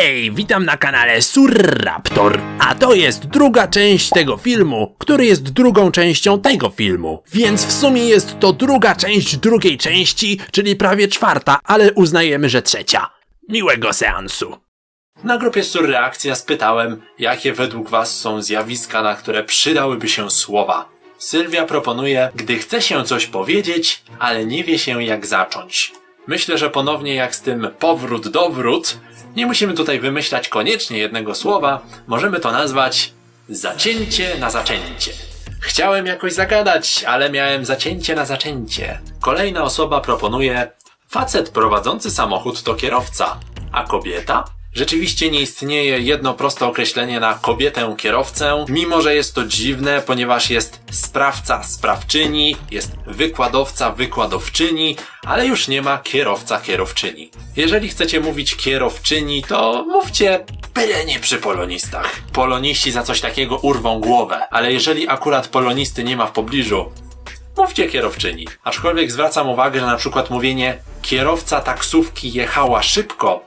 Hej, witam na kanale Surraptor, a to jest druga część tego filmu, który jest drugą częścią tego filmu. Więc w sumie jest to druga część drugiej części, czyli prawie czwarta, ale uznajemy, że trzecia. Miłego seansu. Na grupie Surreakcja spytałem, jakie według was są zjawiska, na które przydałyby się słowa. Sylwia proponuje, gdy chce się coś powiedzieć, ale nie wie się jak zacząć. Myślę, że ponownie jak z tym powrót dowrót, nie musimy tutaj wymyślać koniecznie jednego słowa, możemy to nazwać zacięcie na zaczęcie. Chciałem jakoś zagadać, ale miałem zacięcie na zaczęcie. Kolejna osoba proponuje facet prowadzący samochód to kierowca, a kobieta? Rzeczywiście nie istnieje jedno proste określenie na kobietę kierowcę, mimo że jest to dziwne, ponieważ jest sprawca sprawczyni, jest wykładowca wykładowczyni, ale już nie ma kierowca kierowczyni. Jeżeli chcecie mówić kierowczyni, to mówcie byle nie przy polonistach. Poloniści za coś takiego urwą głowę, ale jeżeli akurat polonisty nie ma w pobliżu, mówcie kierowczyni. Aczkolwiek zwracam uwagę, że na przykład mówienie kierowca taksówki jechała szybko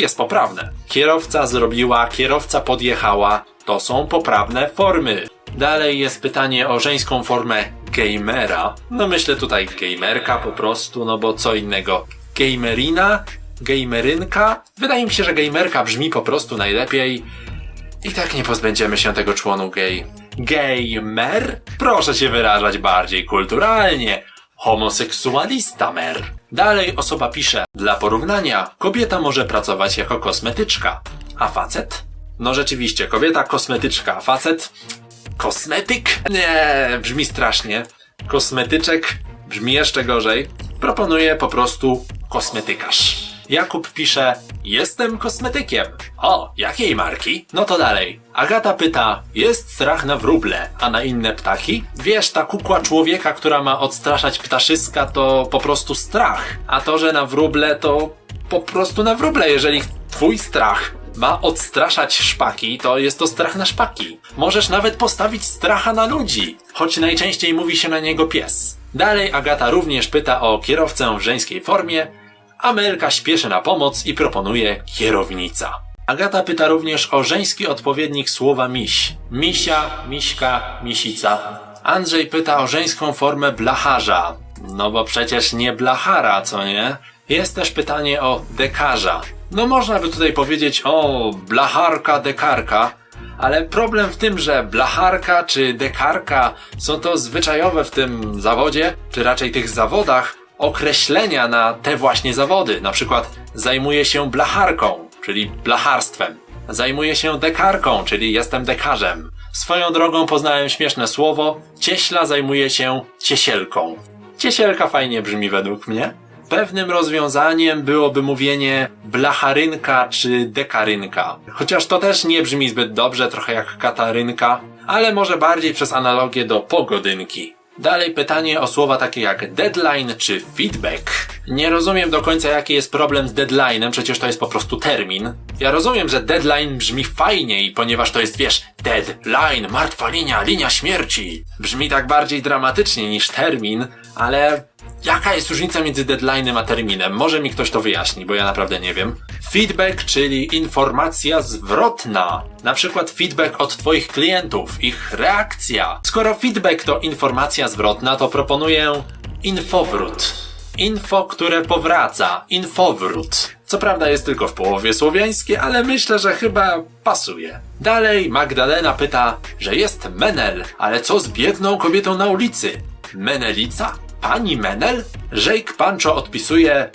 jest poprawne. Kierowca zrobiła, kierowca podjechała. To są poprawne formy. Dalej jest pytanie o żeńską formę gamera. No myślę tutaj gamerka po prostu, no bo co innego. Gamerina? Gamerynka? Wydaje mi się, że gamerka brzmi po prostu najlepiej. I tak nie pozbędziemy się tego członu gay. Gamer? Proszę się wyrażać bardziej kulturalnie. Homoseksualista mer. Dalej osoba pisze, dla porównania, kobieta może pracować jako kosmetyczka, a facet? No rzeczywiście, kobieta kosmetyczka, a facet? Kosmetyk? Nie, brzmi strasznie. Kosmetyczek brzmi jeszcze gorzej. Proponuję po prostu kosmetykarz. Jakub pisze, jestem kosmetykiem. O, jakiej marki? No to dalej. Agata pyta, jest strach na wróble, a na inne ptaki? Wiesz, ta kukła człowieka, która ma odstraszać ptaszyska, to po prostu strach. A to, że na wróble, to po prostu na wróble, jeżeli twój strach ma odstraszać szpaki, to jest to strach na szpaki. Możesz nawet postawić stracha na ludzi, choć najczęściej mówi się na niego pies. Dalej Agata również pyta o kierowcę w żeńskiej formie, Amelka śpieszy na pomoc i proponuje kierownica. Agata pyta również o żeński odpowiednik słowa miś. Misia, miśka, misica. Andrzej pyta o żeńską formę blacharza. No bo przecież nie blachara, co nie? Jest też pytanie o dekarza. No można by tutaj powiedzieć o blacharka, dekarka, ale problem w tym, że blacharka czy dekarka są to zwyczajowe w tym zawodzie, czy raczej tych zawodach, określenia na te właśnie zawody. Na przykład zajmuję się blacharką, czyli blacharstwem. Zajmuję się dekarką, czyli jestem dekarzem. Swoją drogą poznałem śmieszne słowo. Cieśla zajmuje się ciesielką. Ciesielka fajnie brzmi według mnie. Pewnym rozwiązaniem byłoby mówienie blacharynka czy dekarynka. Chociaż to też nie brzmi zbyt dobrze, trochę jak katarynka, ale może bardziej przez analogię do pogodynki. Dalej pytanie o słowa takie jak deadline czy feedback. Nie rozumiem do końca jaki jest problem z deadline'em, przecież to jest po prostu termin. Ja rozumiem, że deadline brzmi fajniej, ponieważ to jest, wiesz, deadline, martwa linia, linia śmierci. Brzmi tak bardziej dramatycznie niż termin, ale Jaka jest różnica między deadline'em a terminem? Może mi ktoś to wyjaśni, bo ja naprawdę nie wiem. Feedback, czyli informacja zwrotna. Na przykład feedback od Twoich klientów, ich reakcja. Skoro feedback to informacja zwrotna, to proponuję infowrót. Info, które powraca. Infowrót. Co prawda jest tylko w połowie słowiańskie, ale myślę, że chyba pasuje. Dalej Magdalena pyta, że jest Menel, ale co z biedną kobietą na ulicy? Menelica? Pani Menel? Jake Pancho odpisuje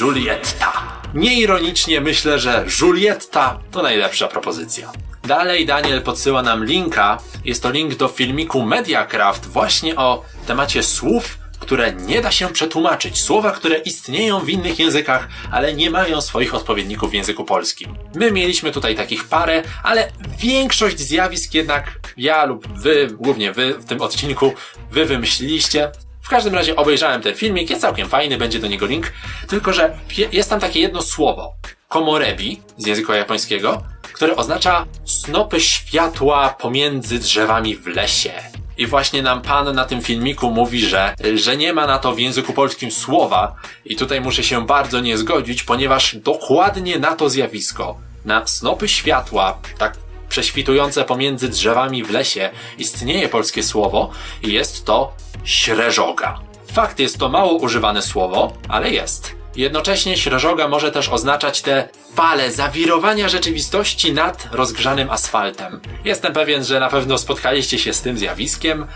Julietta. Nieironicznie myślę, że Julietta to najlepsza propozycja. Dalej Daniel podsyła nam linka. Jest to link do filmiku Mediacraft właśnie o temacie słów, które nie da się przetłumaczyć. Słowa, które istnieją w innych językach, ale nie mają swoich odpowiedników w języku polskim. My mieliśmy tutaj takich parę, ale większość zjawisk jednak ja lub wy, głównie wy w tym odcinku, wy wymyśliliście. W każdym razie obejrzałem ten filmik, jest całkiem fajny, będzie do niego link, tylko że jest tam takie jedno słowo, komorebi z języka japońskiego, które oznacza snopy światła pomiędzy drzewami w lesie. I właśnie nam pan na tym filmiku mówi, że, że nie ma na to w języku polskim słowa. I tutaj muszę się bardzo nie zgodzić, ponieważ dokładnie na to zjawisko, na snopy światła, tak prześwitujące pomiędzy drzewami w lesie, istnieje polskie słowo i jest to śreżoga. Fakt jest to mało używane słowo, ale jest. Jednocześnie śreżoga może też oznaczać te fale zawirowania rzeczywistości nad rozgrzanym asfaltem. Jestem pewien, że na pewno spotkaliście się z tym zjawiskiem.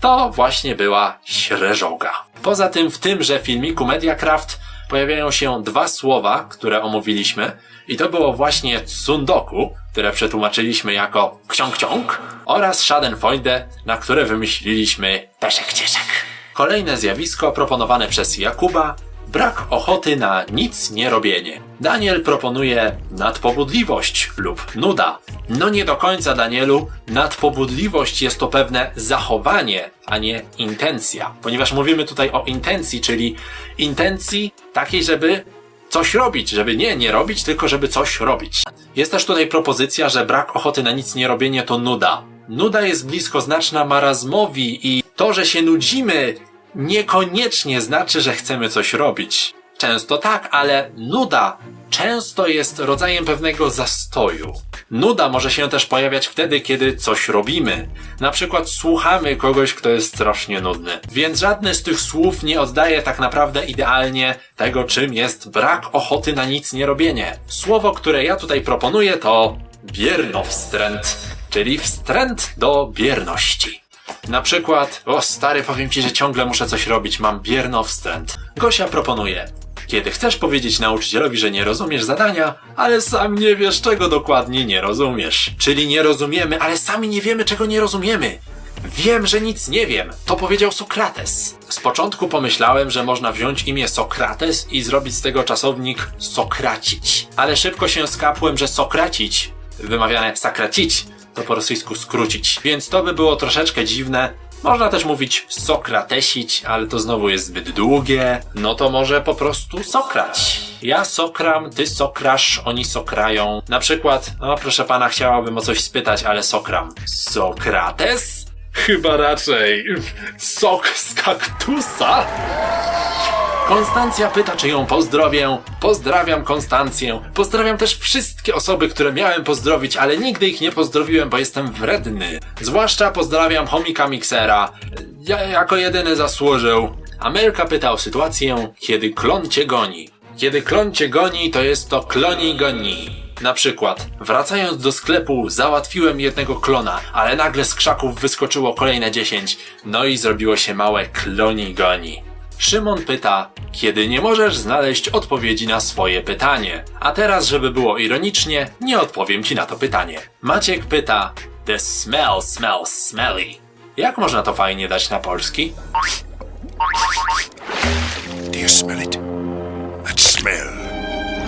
To właśnie była śreżoga. Poza tym w tymże filmiku Mediacraft pojawiają się dwa słowa, które omówiliśmy i to było właśnie tsundoku, które przetłumaczyliśmy jako ksiąg-ksiąg oraz schadenfreude, na które wymyśliliśmy peszek-cieszek. Kolejne zjawisko proponowane przez Jakuba brak ochoty na nic nie robienie. Daniel proponuje nadpobudliwość lub nuda. No nie do końca, Danielu. Nadpobudliwość jest to pewne zachowanie, a nie intencja. Ponieważ mówimy tutaj o intencji, czyli intencji takiej, żeby coś robić, żeby nie nie robić, tylko żeby coś robić. Jest też tutaj propozycja, że brak ochoty na nic nie robienie to nuda. Nuda jest blisko znaczna marazmowi i to, że się nudzimy, niekoniecznie znaczy, że chcemy coś robić. Często tak, ale nuda często jest rodzajem pewnego zastoju. Nuda może się też pojawiać wtedy, kiedy coś robimy. Na przykład słuchamy kogoś, kto jest strasznie nudny. Więc żadne z tych słów nie oddaje tak naprawdę idealnie tego, czym jest brak ochoty na nic nie robienie. Słowo, które ja tutaj proponuję to biernowstręt, czyli wstręt do bierności. Na przykład, o stary, powiem ci, że ciągle muszę coś robić, mam bierno wstręt. Gosia proponuje. Kiedy chcesz powiedzieć nauczycielowi, że nie rozumiesz zadania, ale sam nie wiesz, czego dokładnie nie rozumiesz. Czyli nie rozumiemy, ale sami nie wiemy, czego nie rozumiemy. Wiem, że nic nie wiem. To powiedział Sokrates. Z początku pomyślałem, że można wziąć imię Sokrates i zrobić z tego czasownik Sokracić. Ale szybko się skapłem, że Sokracić, wymawiane sakracić, to po rosyjsku skrócić. Więc to by było troszeczkę dziwne. Można też mówić Sokratesić, ale to znowu jest zbyt długie. No to może po prostu sokrać. Ja sokram, ty sokrasz, oni sokrają. Na przykład, no proszę pana, chciałabym o coś spytać, ale sokram. Sokrates? Chyba raczej sok z kaktusa? Konstancja pyta, czy ją pozdrowię. Pozdrawiam Konstancję. Pozdrawiam też wszystkie osoby, które miałem pozdrowić, ale nigdy ich nie pozdrowiłem, bo jestem wredny. Zwłaszcza pozdrawiam chomika Mixera. Ja jako jedyny zasłużył. Amelka pyta o sytuację, kiedy klon cię goni. Kiedy klon cię goni, to jest to kloni goni. Na przykład, wracając do sklepu, załatwiłem jednego klona, ale nagle z krzaków wyskoczyło kolejne 10. No i zrobiło się małe kloni goni. Szymon pyta, kiedy nie możesz znaleźć odpowiedzi na swoje pytanie. A teraz, żeby było ironicznie, nie odpowiem ci na to pytanie. Maciek pyta, the smell smells smelly. Jak można to fajnie dać na polski? Do you smell it? That smell.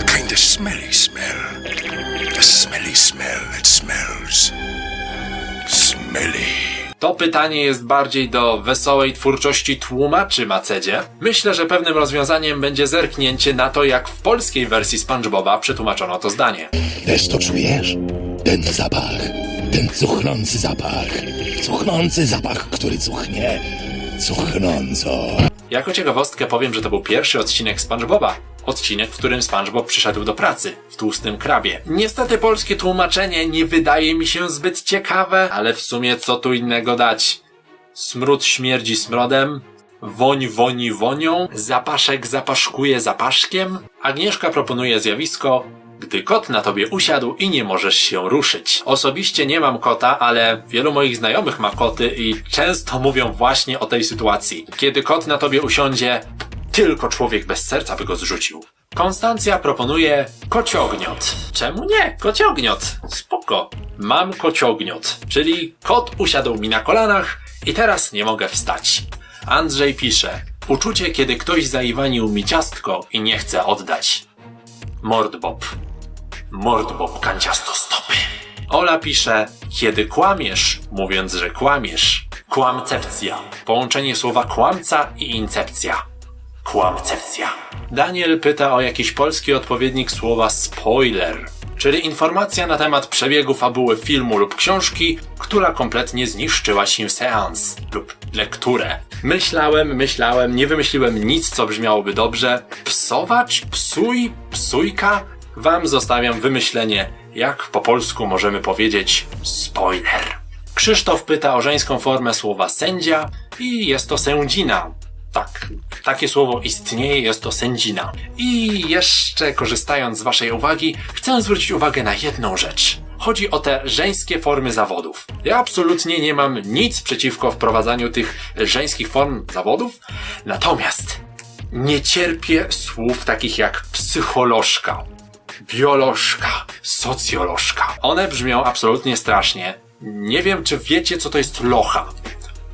A kind of smelly smell. A smelly smell that smells. Smelly. To pytanie jest bardziej do wesołej twórczości tłumaczy Macedzie. Myślę, że pewnym rozwiązaniem będzie zerknięcie na to, jak w polskiej wersji SpongeBoba przetłumaczono to zdanie. Też to czujesz? Ten zapach, ten cuchnący zapach, cuchnący zapach, który cuchnie cuchnąco. Jako ciekawostkę powiem, że to był pierwszy odcinek SpongeBoba. Odcinek, w którym SpongeBob przyszedł do pracy w tłustym krabie. Niestety polskie tłumaczenie nie wydaje mi się zbyt ciekawe, ale w sumie co tu innego dać? Smród śmierdzi smrodem, woń woni wonią, zapaszek zapaszkuje zapaszkiem. Agnieszka proponuje zjawisko gdy kot na tobie usiadł i nie możesz się ruszyć. Osobiście nie mam kota, ale wielu moich znajomych ma koty i często mówią właśnie o tej sytuacji. Kiedy kot na tobie usiądzie, tylko człowiek bez serca by go zrzucił. Konstancja proponuje kociogniot. Czemu nie? Kociogniot. Spoko. Mam kociogniot, czyli kot usiadł mi na kolanach i teraz nie mogę wstać. Andrzej pisze. Uczucie, kiedy ktoś zaiwanił mi ciastko i nie chce oddać. Mordbob. Mordbob kanciasto stopy. Ola pisze, kiedy kłamiesz, mówiąc, że kłamiesz. Kłamcepcja. Połączenie słowa kłamca i incepcja. Kłamcepcja. Daniel pyta o jakiś polski odpowiednik słowa spoiler. Czy czyli informacja na temat przebiegu fabuły filmu lub książki, która kompletnie zniszczyła ci seans lub lekturę. Myślałem, myślałem, nie wymyśliłem nic, co brzmiałoby dobrze. Psowacz, psuj, psujka? Wam zostawiam wymyślenie, jak po polsku możemy powiedzieć spoiler. Krzysztof pyta o żeńską formę słowa sędzia i jest to sędzina. Tak, takie słowo istnieje, jest to sędzina. I jeszcze korzystając z Waszej uwagi, chcę zwrócić uwagę na jedną rzecz. Chodzi o te żeńskie formy zawodów. Ja absolutnie nie mam nic przeciwko wprowadzaniu tych żeńskich form zawodów, natomiast nie cierpię słów takich jak psycholożka, biolożka, socjolożka. One brzmią absolutnie strasznie. Nie wiem, czy wiecie, co to jest locha.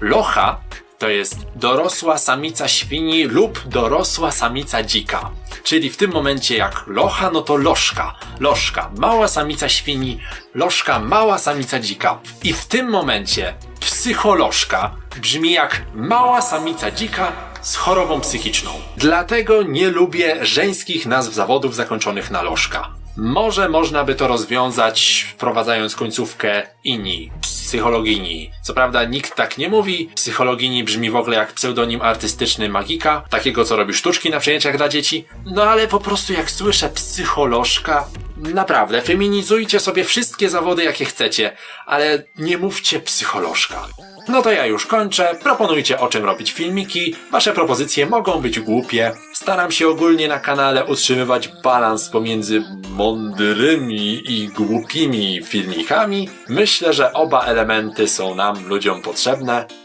Locha to jest dorosła samica świni lub dorosła samica dzika. Czyli w tym momencie jak locha, no to lożka. Lożka, mała samica świni, lożka, mała samica dzika. I w tym momencie psycholożka brzmi jak mała samica dzika z chorobą psychiczną. Dlatego nie lubię żeńskich nazw zawodów zakończonych na lożka. Może można by to rozwiązać wprowadzając końcówkę ini, psychologini. Co prawda nikt tak nie mówi, psychologini brzmi w ogóle jak pseudonim artystyczny magika, takiego co robi sztuczki na przejęciach dla dzieci. No ale po prostu jak słyszę psycholożka, naprawdę, feminizujcie sobie wszystkie zawody jakie chcecie, ale nie mówcie psycholożka. No to ja już kończę. Proponujcie o czym robić filmiki. Wasze propozycje mogą być głupie. Staram się ogólnie na kanale utrzymywać balans pomiędzy mądrymi i głupimi filmikami. Myślę, że oba elementy są nam, ludziom, potrzebne.